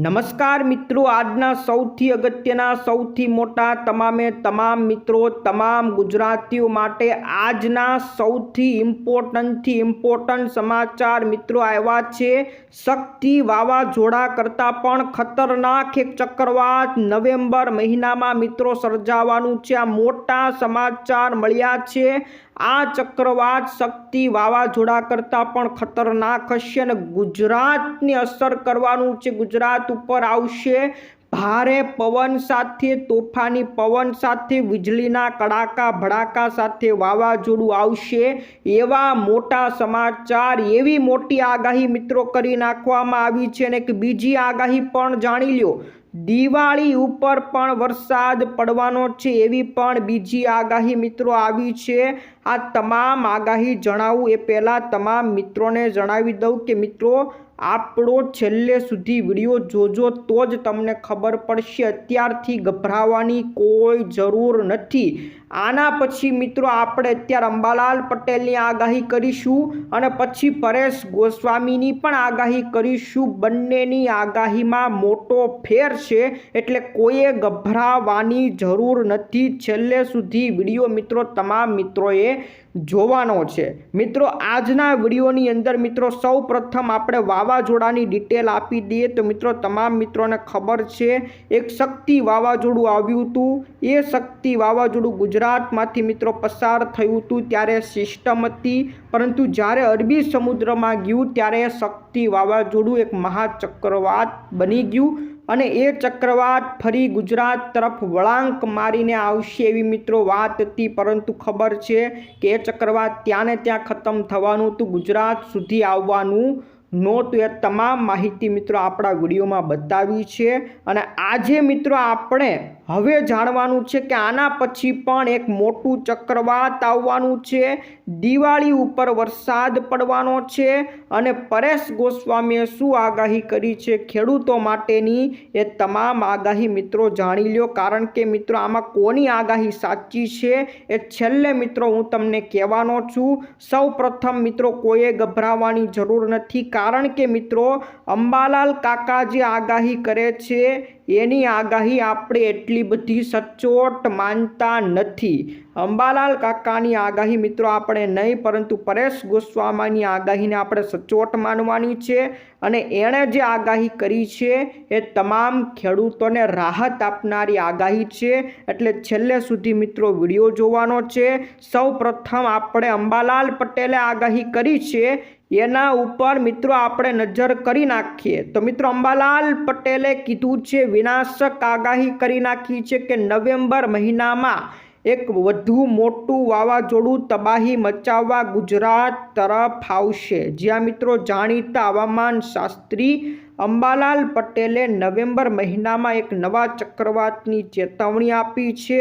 નમસ્કાર મિત્રો, આજના સૌથી અગત્યના, સૌથી મોટા તમામે તમામ મિત્રો, તમામ ગુજરાતીઓ માટે આજના સૌથી ઇમ્પોર્ટન્ટથી ઇમ્પોર્ટન્ટ સમાચાર મિત્રો આવ્યા છે. શક્તિ વાવાઝોડા કરતાં પણ ખતરનાક એક ચક્રવાત નવેમ્બર મહિનામાં મિત્રો સર્જાવાનું છે. આ મોટા સમાચાર મળ્યા છે. આ ચક્રવાત શક્તિ વાવાઝોડા કરતાં પણ ખતરનાક હશે અને ગુજરાતની અસર કરવાનું છે. ગુજરાત ઉપર આવશે. ભારે પવન સાથે, તોફાની પવન સાથે, વીજળીના કડાકા ભડાકા સાથે વાવાઝોડું આવશે. એવા મોટા સમાચાર, એવી મોટી આગાહી મિત્રો કરી નાખવામાં આવી છે અને એક બીજી આગાહી પણ જાણી લ્યો. દિવાળી ઉપર પણ વરસાદ પડવાનો છે એવી પણ બીજી આગાહી મિત્રો આવી છે. આ તમામ આગાહી જણાવું એ પહેલાં તમામ મિત્રોને જણાવી દઉં કે મિત્રો આપણો છેલ્લે સુધી વીડિયો જોજો તો જ તમને ખબર પડશે. અત્યારથી ગભરાવાની કોઈ જરૂર નથી. આના પછી મિત્રો આપણે અત્યારે અંબાલાલ પટેલની આગાહી કરીશું અને પછી પરેશ ગોસ્વામીની પણ આગાહી કરીશું. બંનેની આગાહીમાં મોટો ફેર છે એટલે કોઈએ ગભરાવાની જરૂર નથી. છેલ્લે સુધી વીડિયો મિત્રો તમામ મિત્રોએ જોવાનો છે. મિત્રો, આજના વિડીયોની અંદર મિત્રો સૌ પ્રથમ આપણે વાવાઝોડાની ડિટેલ આપી દઈએ. તો મિત્રો, તમામ મિત્રોને ખબર છે, એક શક્તિ વાવાઝોડું આવ્યું હતું. એ શક્તિ વાવાઝોડું ગુજરાતમાંથી મિત્રો પસાર થયું હતું ત્યારે સિસ્ટમ હતી. પરંતુ જ્યારે અરબી સમુદ્રમાં ગયું, ત્યારે શક્તિ વાવાઝોડું એક મહાચક્રવાત બની ગયું. અને એ ચક્રવાત ફરી ગુજરાત તરફ વળાંક મારીને આવશે એવી મિત્રો વાત હતી. પરંતુ ખબર છે કે એ ચક્રવાત ત્યાં ને ત્યાં ખતમ થવાનું હતું. ગુજરાત સુધી આવવાનું નહોતું એ તમામ માહિતી મિત્રો આપણા વિડીયોમાં બતાવી છે. અને આજે મિત્રો આપણે હવે જાણવાનું છે કે આના પછી પણ એક મોટું ચક્રવાત આવવાનું છે. દિવાળી ઉપર વરસાદ પડવાનો છે અને પરેશ ગોસ્વામીએ શું આગાહી કરી છે ખેડૂતો માટેની એ તમામ આગાહી મિત્રો જાણી લ્યો. કારણ કે મિત્રો આમાં કોની આગાહી સાચી છે એ છેલ્લે મિત્રો હું તમને કહેવાનો છું. સૌ મિત્રો કોઈએ ગભરાવાની જરૂર નથી. કારણ કે મિત્રો અંબાલાલ કાકા જે આગાહી કરે છે એની આગાહી આપણે એટલી બધી સચોટ માનતા નથી. અંબાલાલ કાકાની આગાહી મિત્રો આપણે નહીં, પરંતુ પરેશ ગોસ્વામીની આગાહીને આપણે સચોટ માનવાની છે અને એણે જે આગાહી કરી છે એ તમામ ખેડૂતોને રાહત આપનારી આગાહી છે. એટલે છેલ્લે સુધી મિત્રો વીડિયો જોવાનો છે. સૌ પ્રથમ આપણે અંબાલાલ પટેલે આગાહી કરી છે. એના ઉપર મિત્રો આપણે નજર કરી નાખીએ. તો મિત્રો અંબાલાલ પટેલે કીધું છે વિનાશક આગાહી કરી નાખી છે કે નવેમ્બર મહિનામાં એક વધુ મોટું વાવાઝોડું તબાહી મચાવવા ગુજરાત તરફ આવશે. જ્યાં મિત્રો જાણીતા હવામાન શાસ્ત્રી અંબાલાલ પટેલે નવેમ્બર મહિનામાં એક નવા ચક્રવાતની ચેતવણી આપી છે.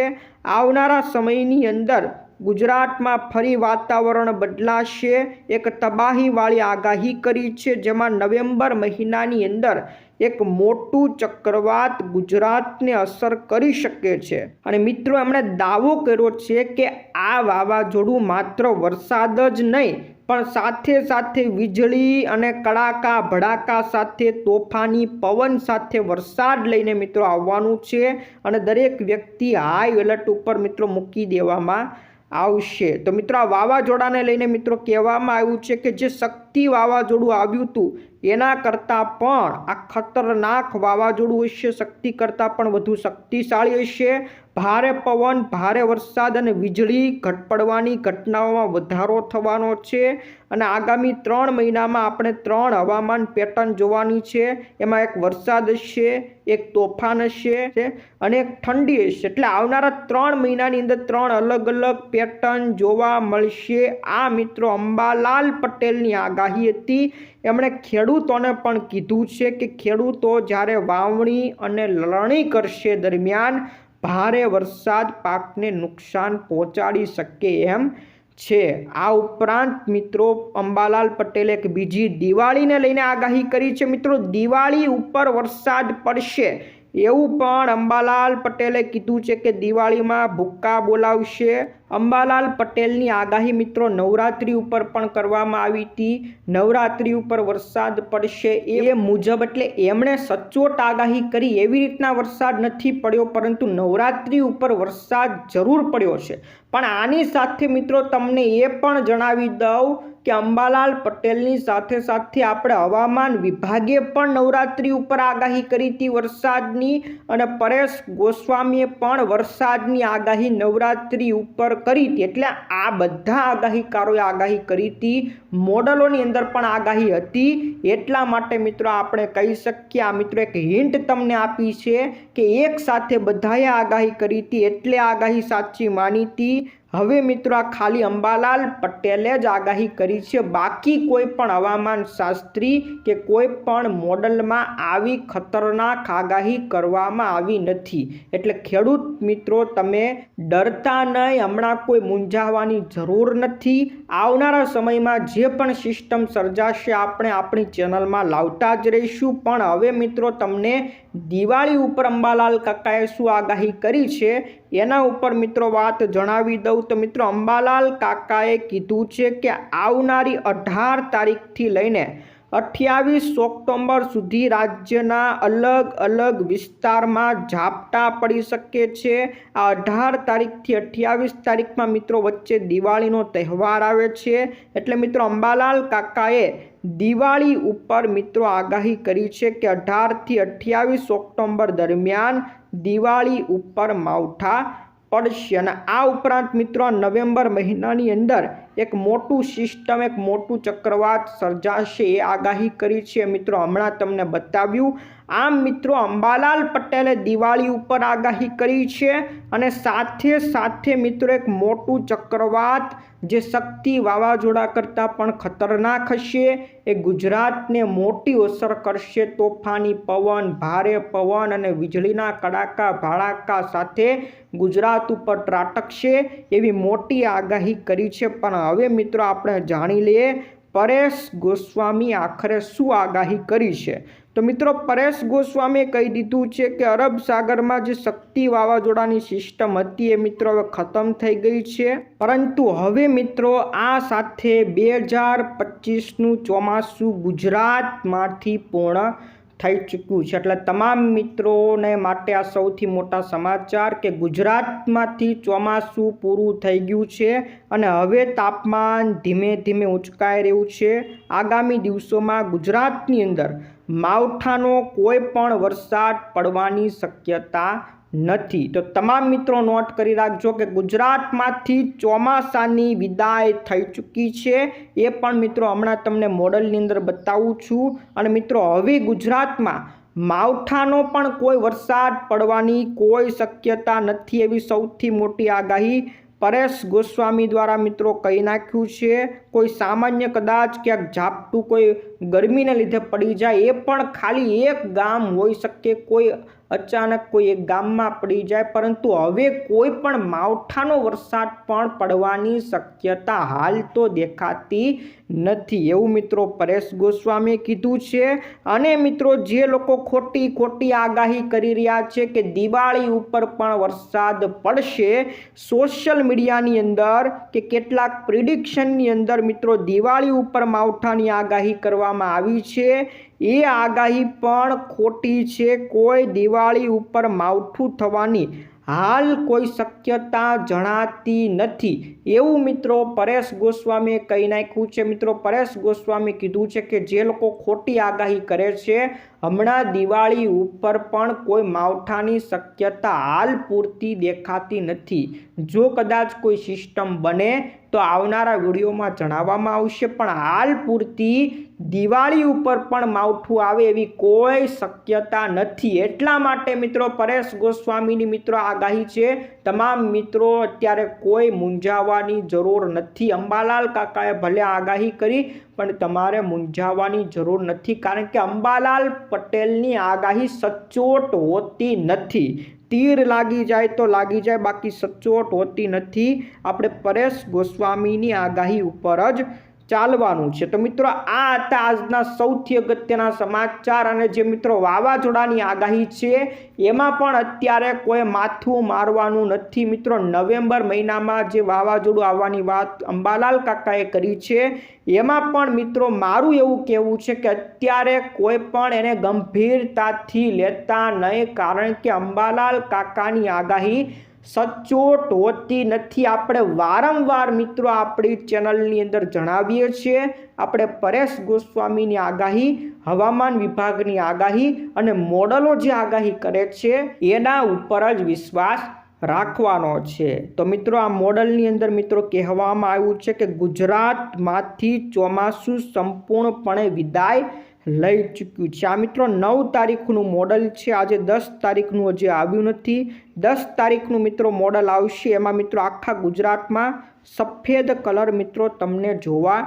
આવનારા સમયની અંદર ગુજરાતમાં ફરી વાતાવરણ બદલાશે. એક તબાહીવાળી આગાહી કરી છે, જેમાં નવેમ્બર મહિનાની અંદર એક મોટું ચક્રવાત ગુજરાતને અસર કરી શકે છે. અને મિત્રો, એમણે દાવો કર્યો છે કે આ વાવાઝોડું માત્ર વરસાદ જ નહીં, પણ સાથે સાથે વીજળી અને કડાકા, ભડાકા સાથે, તોફાની, પવન સાથે વરસાદ લઈને મિત્રો આવવાનું છે. અને દરેક વ્યક્તિ હાઈ એલર્ટ ઉપર મિત્રો મૂકી દેવામાં આવશે. તો મિત્રો, આ વાવાઝોડાને લઈને મિત્રો કહેવામાં આવ્યું છે કે જે શક્તિ વાવાઝોડું આવ્યું હતું એના કરતાં પણ આ ખતરનાક વાવાઝોડું હશે, શક્તિ કરતાં પણ વધુ શક્તિશાળી હશે. ભારે પવન, ભારે વરસાદ અને વીજળી ઘટ પડવાની ઘટનાઓમાં વધારો થવાનો છે અને આગામી ત્રણ મહિનામાં આપણે ત્રણ હવામાન પેટર્ન જોવાની છે. એમાં એક વરસાદ હશે, એક તોફાન હશે અને એક ઠંડી હશે. એટલે આવનારા ત્રણ મહિનાની અંદર ત્રણ અલગ અલગ પેટર્ન જોવા મળશે. આ મિત્રો અંબાલાલ પટેલની આગાહી હતી. એમણે ખેડૂતોને પણ કીધું છે કે ખેડૂતો જ્યારે વાવણી અને લણણી કરશે દરમિયાન ભારે વરસાદ પાકને નુકસાન પહોંચાડી શકે એમ છે. આ ઉપરાંત મિત્રો, અંબાલાલ પટેલે એક બીજી દિવાળીને લઈને આગાહી કરી છે. મિત્રો, દિવાળી ઉપર વરસાદ પડશે. એવું પણ અંબાલાલ પટેલે કીધું છે કે દિવાળીમાં ભૂક્કા બોલાવશે. અંબાલાલ પટેલની આગાહી મિત્રો નવરાત્રિ ઉપર પણ કરવામાં આવી હતી. નવરાત્રિ ઉપર વરસાદ પડશે એ મુજબ એટલે એમણે સચોટ આગાહી કરી. એવી રીતના વરસાદ નથી પડ્યો, પરંતુ નવરાત્રિ ઉપર વરસાદ જરૂર પડ્યો છે. પણ આની સાથે મિત્રો તમને એ પણ જણાવી દઉં કે અંબાલાલ પટેલની સાથે સાથે આપણે હવામાન વિભાગે પણ નવરાત્રિ ઉપર આગાહી કરી હતી વરસાદની અને પરેશ ગોસ્વામીએ પણ વરસાદની આગાહી નવરાત્રિ ઉપર કરી હતી. એટલે આ બધા આગાહીકારોએ આગાહી કરી હતી મોડલોની અંદર પણ આગાહી હતી. એટલા માટે મિત્રો આપણે કહી શકીએ, આ મિત્રો એક હિન્ટ તમને આપી છે કે એક સાથે બધાએ આગાહી કરી હતી. એટલે આગાહી સાચી માની હતી. હવે મિત્રો આ ખાલી અંબાલાલ પટેલે જ આગાહી કરી છે. બાકી કોઈ પણ હવામાન શાસ્ત્રી કે કોઈ પણ મોડલમાં આવી ખતરનાક આગાહી કરવામાં આવી નથી. એટલે ખેડૂત મિત્રો, તમે ડરતા નહીં. હમણાં કોઈ મૂંઝાવાની જરૂર નથી. આવનારા સમયમાં જે પણ સિસ્ટમ સર્જાશે, આપણે આપણી ચેનલમાં લાવતા જ રહીશું. પણ હવે મિત્રો, તમને દિવાળી ઉપર અંબાલાલ કાકાએ શું આગાહી કરી છે? એના ઉપર મિત્રો વાત જણાવી દઉં તો મિત્રો અંબાલાલ કાકાએ કીધું છે કે આવનારી અઢાર તારીખથી લઈને અઠ્યાવીસ ઓક્ટોબર સુધી રાજ્યના અલગ અલગ વિસ્તારમાં ઝાપટા પડી શકે છે. આ અઢાર તારીખથી અઠ્યાવીસ તારીખમાં મિત્રો વચ્ચે દિવાળીનો તહેવાર આવે છે. એટલે મિત્રો અંબાલાલ કાકાએ દિવાળી ઉપર મિત્રો આગાહી કરી છે કે અઢારથી અઠ્યાવીસ ઓક્ટોબર દરમિયાન દિવાળી ઉપર માવઠા પડશે અને આ ઉપરાંત મિત્રો નવેમ્બર મહિનાની અંદર એક મોટું સિસ્ટમ, એક મોટું ચક્રવાત સર્જાશે એ આગાહી કરી છે મિત્રો. હમણાં તમને બતાવ્યું. આમ મિત્રો, અંબાલાલ પટેલે દિવાળી ઉપર આગાહી કરી છે અને સાથે સાથે મિત્રો, એક મોટું ચક્રવાત જે શક્તિ વાવાઝોડા કરતાં પણ ખતરનાક હશે. એ ગુજરાતને મોટી અસર કરશે. તોફાની પવન, ભારે પવન અને વીજળીના કડાકા, ભાડાકા સાથે ગુજરાત ઉપર ત્રાટકશે એવી મોટી આગાહી કરી છે. પણ હવે મિત્રો આપણે જાણી લઈએ પરેશ ગોસ્વામી આખરે શું આગાહી કરી છે? તો મિત્રો પરેશ ગોસ્વામીએ કહી દીધું છે કે અરબ સાગરમાં જે શક્તિ વાવાઝોડાની સિસ્ટમ હતી એ મિત્રો હવે ખતમ થઈ ગઈ છે. પરંતુ હવે મિત્રો આ સાથે બે હજાર પચીસનું ચોમાસું ગુજરાતમાંથી પૂર્ણ થઈ ચૂક્યું છે. એટલે તમામ મિત્રોને માટે આ સૌથી મોટા સમાચાર કે ગુજરાતમાંથી ચોમાસું પૂરું થઈ ગયું છે અને હવે તાપમાન ધીમે ધીમે ઉંચકાઈ રહ્યું છે. આગામી દિવસોમાં ગુજરાતની અંદર માવઠાનો કોઈ પણ વરસાદ પડવાની શક્યતા નથી. તો તમામ મિત્રો નોટ કરી રાખજો કે ગુજરાતમાંથી ચોમાસાની વિદાય થઈ ચૂકી છે. એ પણ મિત્રો હમણાં તમને મોડલની અંદર બતાવું છું. અને મિત્રો, હવે ગુજરાતમાં માવઠાનો પણ કોઈ વરસાદ પડવાની કોઈ શક્યતા નથી એવી સૌથી મોટી આગાહી પરેશ ગોસ્વામી દ્વારા મિત્રો કહી નાખ્યું છે. કોઈ સામાન્ય કદાચ ક્યાંક ઝાપટું કોઈ ગરમીને લીધે પડી જાય, એ પણ ખાલી એક ગામ હોઈ શકે, કોઈ અચાનક કોઈ એક ગામમાં પડી જાય, પરંતુ હવે કોઈ પણ માવઠાનો વરસાદ પણ પડવાની શક્યતા હાલ તો દેખાતી નથી. એવું મિત્રો પરેશ ગોસ્વામીએ કીધું છે. અને મિત્રો જે લોકો ખોટી ખોટી આગાહી કરી રહ્યા છે કે દિવાળી ઉપર પણ વરસાદ પડશે, સોશિયલ મીડિયાની અંદર કે કેટલાક પ્રિડિક્શનની અંદર મિત્રો દિવાળી ઉપર માવઠાની આગાહી કરવામાં આવી છે. એ આગાહી પણ ખોટી છે. કોઈ દિવાળી ઉપર માવઠું થવાની હાલ કોઈ શક્યતા જણાતી નથી. એવું મિત્રો પરેશ ગોસ્વામીએ કહી નાખ્યું છે. મિત્રો, પરેશ ગોસ્વામી કીધું છે કે જે લોકો ખોટી આગાહી કરે છે, હમણાં દિવાળી ઉપર પણ કોઈ માવઠાની શક્યતા હાલ પૂરતી દેખાતી નથી. જો કદાચ કોઈ સિસ્ટમ બને તો આવનારા વિડીયોમાં જણાવવામાં આવશે. પણ હાલ પૂરતી દિવાળી ઉપર પણ માવઠું આવે એવી કોઈ શક્યતા નથી. એટલા માટે મિત્રો પરેશ ગોસ્વામીની મિત્રો આગાહી છે, તમામ મિત્રો અત્યારે કોઈ મૂંઝાવાની જરૂર નથી. અંબાલાલ કાકાએ ભલે આગાહી કરી, પણ તમારે મૂંઝાવાની જરૂર નથી, કારણ કે અંબાલાલ પટેલની આગાહી સચોટ હોતી નથી. તીર લાગી જાય તો લાગી જાય, બાકી સચોટ હોતી નથી. આપણે પરેશ ગોસ્વામીની આગાહી ઉપર જ ચાલવાનું છે. તો મિત્રો, આ હતા આજના સૌથી અગત્યના સમાચાર અને જે મિત્રો વાવાઝોડાની આગાહી છે, એમાં પણ અત્યારે કોઈ માથું મારવાનું નથી. મિત્રો, નવેમ્બર મહિનામાં જે વાવાઝોડું આવવાની વાત અંબાલાલ કાકાએ કરી છે, એમાં પણ મિત્રો મારું એવું કહેવું છે કે અત્યારે કોઈ પણ એને ગંભીરતાથી લેતા નહીં, કારણ કે અંબાલાલ કાકાની આગાહી સચોટ હોતી નથી. આપણે વારંવાર મિત્રો આપણી ચેનલની અંદર જણાવીએ છીએ, આપણે પરેશ ગોસ્વામીની આગાહી, હવામાન વિભાગની આગાહી અને મોડલો જે આગાહી કરે છે, એના ઉપર જ વિશ્વાસ રાખવાનો છે. તો મિત્રો, આ મોડલની અંદર મિત્રો કહેવામાં આવ્યું છે કે ગુજરાતમાંથી ચોમાસું સંપૂર્ણપણે વિદાય લઈ ચૂક્યું છે. આ મિત્રો નવ તારીખનું મોડલ છે. આજે દસ તારીખનું હજી આવ્યું નથી. દસ તારીખનું મિત્રો મોડલ આવશે. એમાં મિત્રો આખા ગુજરાતમાં સફેદ કલર મિત્રો તમને જોવા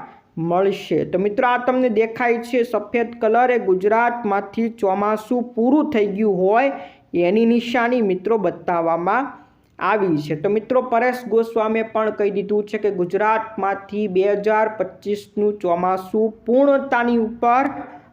મળશે. તો મિત્રો આ તમને દેખાય છે સફેદ કલર. એ ગુજરાતમાંથી ચોમાસું પૂરું થઈ ગયું હોય એની નિશાની મિત્રો બતાવવામાં આવી છે. તો મિત્રો પરેશ ગોસ્વામીએ પણ કહી દીધું છે કે ગુજરાતમાંથી બે હજાર પચીસનું ચોમાસું પૂર્ણતાની ઉપર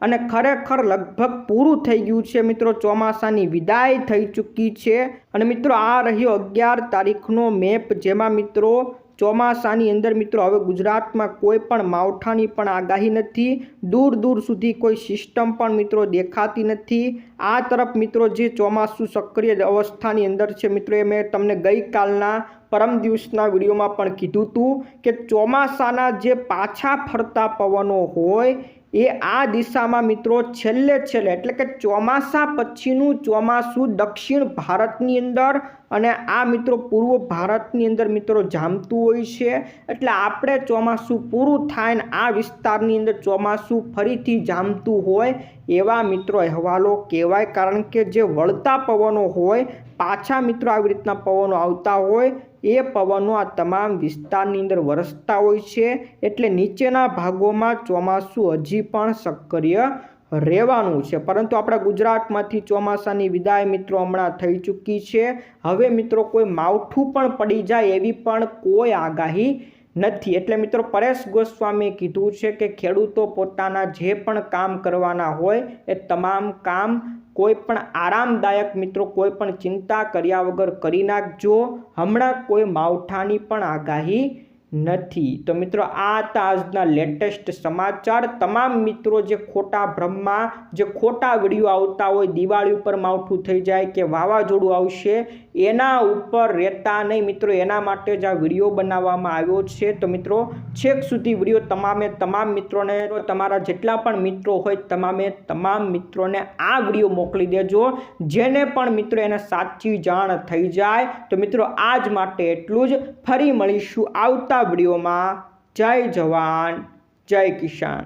અને ખરેખર લગભગ પૂરું થઈ ગયું છે મિત્રો. ચોમાસાની વિદાય થઈ ચૂકી છે. અને મિત્રો, આ રહ્યો અગિયાર તારીખનો મેપ, જેમાં મિત્રો ચોમાસાની અંદર મિત્રો, હવે ગુજરાતમાં કોઈ પણ માવઠાની પણ આગાહી નથી. દૂર દૂર સુધી કોઈ સિસ્ટમ પણ મિત્રો દેખાતી નથી. આ તરફ મિત્રો, જે ચોમાસું સક્રિય અવસ્થાની અંદર છે મિત્રો, એ મેં તમને ગઈકાલના પરમ દિવસના વિડીયોમાં પણ કીધું હતું કે ચોમાસાના જે પાછા ફરતા પવનો હોય એ આ દિશામાં મિત્રો છેલ્લે છેલ્લે, એટલે કે ચોમાસા પછીનું ચોમાસું દક્ષિણ ભારતની અંદર અને આ મિત્રો પૂર્વ ભારતની અંદર મિત્રો જામતું હોય છે. એટલે આપણે ચોમાસું પૂરું થાય ને આ વિસ્તારની અંદર ચોમાસું ફરીથી જામતું હોય એવા મિત્રો અહેવાલો કહેવાય. કારણ કે જે વળતા પવનો હોય, પાછા મિત્રો આવી રીતના પવનો આવતા હોય એ પવનો આ તમામ વિસ્તારની અંદર વરસતા હોય છે. એટલે નીચેના ભાગોમાં ચોમાસું હજી પણ સક્રિય રહેવાનું છે. પરંતુ આપણા ગુજરાતમાંથી ચોમાસાની વિદાય મિત્રો હમણાં થઈ ચૂકી છે. હવે મિત્રો કોઈ માવઠું પણ પડી જાય એવી પણ કોઈ આગાહી નથી. એટલે મિત્રો પરેશ ગોસ્વામીએ કીધું છે કે ખેડૂતો પોતાના જે પણ કામ કરવાના હોય એ તમામ કામ કોઈ પણ આરામદાયક મિત્રો કોઈ પણ ચિંતા કર્યા વગર કરી નાખજો. હમણાં કોઈ માવઠાની પણ આગાહી નથી. તો મિત્રો, આ હતા આજના લેટેસ્ટ સમાચાર. તમામ મિત્રો જે ખોટા ભ્રમમાં, જે ખોટા વીડિયો આવતા હોય, દિવાળી ઉપર માવઠું થઈ જાય કે વાવાઝોડું આવશે, એના ઉપર રહેતા નહીં. મિત્રો, એના માટે જ આ વીડિયો બનાવવામાં આવ્યો છે. તો મિત્રો, છેક સુધી વીડિયો તમામે તમામ મિત્રોને, તમારા જેટલા પણ મિત્રો હોય, તમામે તમામ મિત્રોને આ વીડિયો મોકલી દેજો, જેને પણ મિત્રો એને સાચી જાણ થઈ જાય. તો મિત્રો, આજ માટે એટલું જ. ફરી મળીશું આવતા જય જવાન જય કિસાન.